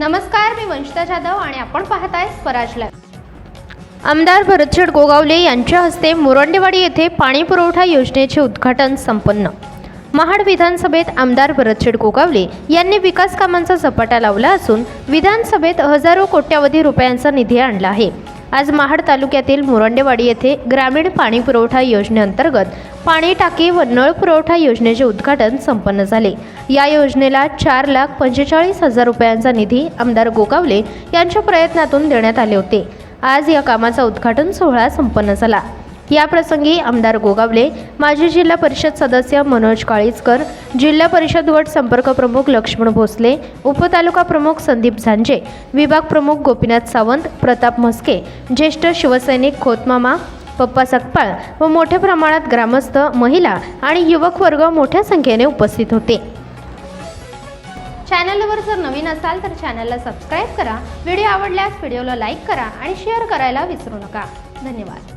नमस्कार मी वंशिता जाधव आणि आपण पाहताय स्वराज लाईव्ह आमदार भरतशेठ गोगावले यांच्या हस्ते मोरंडेवाडी येथे पाणी पुरवठा योजनेचे उद्घाटन संपन्न. महाड विधानसभेत आमदार भरतशेठ गोगावले यांनी विकास कामांचा झपाटा लावला असून विधानसभेत हजारो कोट्यावधी रुपयांचा निधी आणला आहे. आज महाड तालुक्यातील मोरंडेवाडी येथे ग्रामीण पाणी पुरवठा योजनेअंतर्गत पाणी टाकी व नळ पुरवठा योजनेचे उद्घाटन संपन्न झाले. या योजनेला चार लाख पंचेचाळीस हजार रुपयांचा निधी आमदार गोगावले यांच्या प्रयत्नातून देण्यात आले होते. आज या कामाचा उद्घाटन सोहळा संपन्न झाला. याप्रसंगी आमदार गोगावले माजी जिल्हा परिषद सदस्य मनोज काळीजकर जिल्हा परिषद गट संपर्क प्रमुख लक्ष्मण भोसले उपतालुका प्रमुख संदीप झांजे विभाग प्रमुख गोपीनाथ सावंत प्रताप म्हस्के ज्येष्ठ शिवसैनिक खोतमामा पप्पा सकपाळ व मोठ्या प्रमाणात ग्रामस्थ महिला आणि युवक वर्ग मोठ्या संख्येने उपस्थित होते. चॅनलवर जर नवीन असाल तर चॅनलला सबस्क्राईब करा व्हिडिओ आवडल्यास व्हिडिओला लाईक करा आणि शेअर करायला विसरू नका. धन्यवाद.